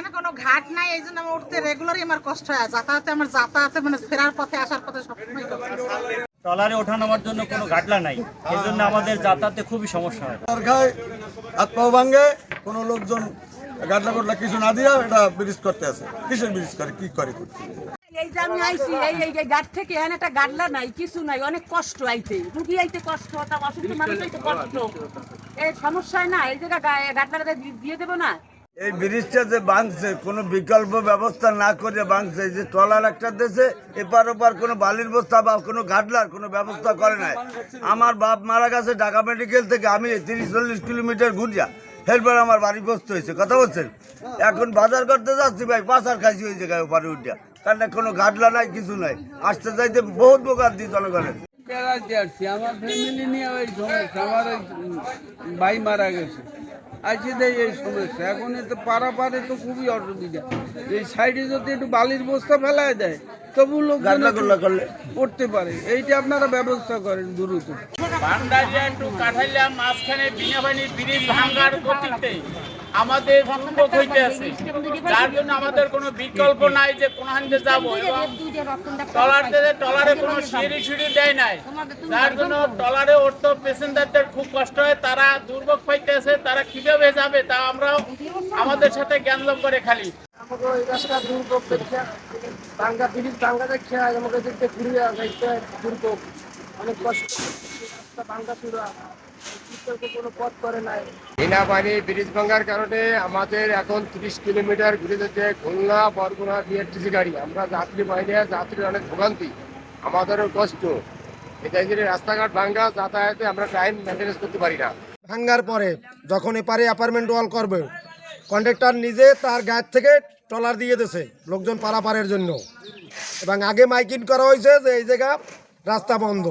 এখানে কোনো ঘাট নাই এই জন্য আমার উঠতে রেগুলারই আমার কষ্ট হয়। যাতায়াতে আমার যাতায়াতে মানে ফেরার পথে আসার পথে সবসময়। ট্রলারে ওঠানামার জন্য কোনো ঘাটলা নাই। এই জন্য আমাদের যাতায়াতে খুবই সমস্যা হয়। আর খায় হাত পাও ভাঙ্গে কোনো লোকজন গাডলা গডলা কিছু না দিয়া এটা ব্রিজ করতে আছে কিসের ব্রিজ করে? কি করে? এই যে আমি আইছি এই এই যে গাড় থেকে এখানে একটা গাডলা নাই কিছু নাই অনেক কষ্ট আইতে। রুগী আইতে কষ্ট তা অসুস্থ মানুষ আইতে কষ্ট। এই সমস্যায় না এই জায়গা গাডলাটা দিয়ে দেবো না। এই ব্রিজটা যে ভাঙছে, কোনো বিকল্প ব্যবস্থা না করে ভাঙছে যে ট্রলার একটা দেশে এপার ওপার কোনো বালির বস্তা বা কোনো ঘাটলার কোনো ব্যবস্থা করে নাই। আমার বাপ মারা গেছে ঢাকা মেডিকেল থেকে, আমি তিরিশ চল্লিশ কিলোমিটার ঘুরিয়া হেল্পার আমার বাড়ি বসতে হয়েছে। কথা বলছেন? এখন বাজার করতে যাচ্ছি ভাই পাশার খাইছি ওই জায়গায় ওপারে উঠিয়া। কারণ কোনো ঘাটলা নাই, কিছু নাই। আসতে চাইতে বহুত বোকার দিই জনগণের। আমার ফ্যামিলি নিয়ে ওই সমস্যা, আমার ভাই মারা গেছে। দেয় এই সমস্যা এখন এতে পারাপারে তো খুবই অসুবিধা। এই সাইডে যদি একটু বালির বস্তা ফেলায় দেয় তবু লোক করলে পড়তে পারে। এইটা আপনারা ব্যবস্থা করেন দ্রুত। ভান্ডারিয়া মাঝখানে বিনাবানি ব্রিজ ভাঙ্গার গতিতে আমাদের বিপদ হইতে আছে। যার জন্য আমাদের কোনো বিকল্প নাই যে কোনখান দিয়ে যাব এবং ট্রলার দিয়ে ট্রলারে কোনো সিঁড়ি সিঁড়ি দেয় নাই। যার জন্য ট্রলারে উঠতে প্যাসেঞ্জারদের খুব কষ্ট হয় তারা দুর্ভোগ পাইতে আছে তারা কীভাবে যাবে তা আমরা আমাদের সাথে জ্ঞানলোক করে খালি। আমাকে এই রাস্তা দুর্ভোগ ব্রিজ ভাঙ্গা দেখছে আমাকে দেখতে ঘুরিয়া দেখতে দুর্ভোগ অনেক কষ্ট। ব্রিজ ভাঙার কারণে আমাদের এখন তিরিশ কিলোমিটার ঘুরে যেতে খুলনা বরগুনা বিআরটিসি গাড়ি আমরা যাত্রী বাইরে যাত্রীর অনেক ভোগান্তি। আমাদেরও কষ্ট। এটা যে রাস্তাঘাট ভাঙ্গা যাতায়াতে আমরা টাইম মেনটেন্স করতে পারি না। ভাঙ্গার পরে যখন এপারে অ্যাপার্টমেন্ট ওয়াল করবে কন্ট্রাক্টর নিজে তার গায়ের থেকে ট্রলার দিয়ে দিয়েছে লোকজন পারাপারের জন্য। এবং আগে মাইকিং করা হয়েছে যে এই জায়গা রাস্তা বন্ধ।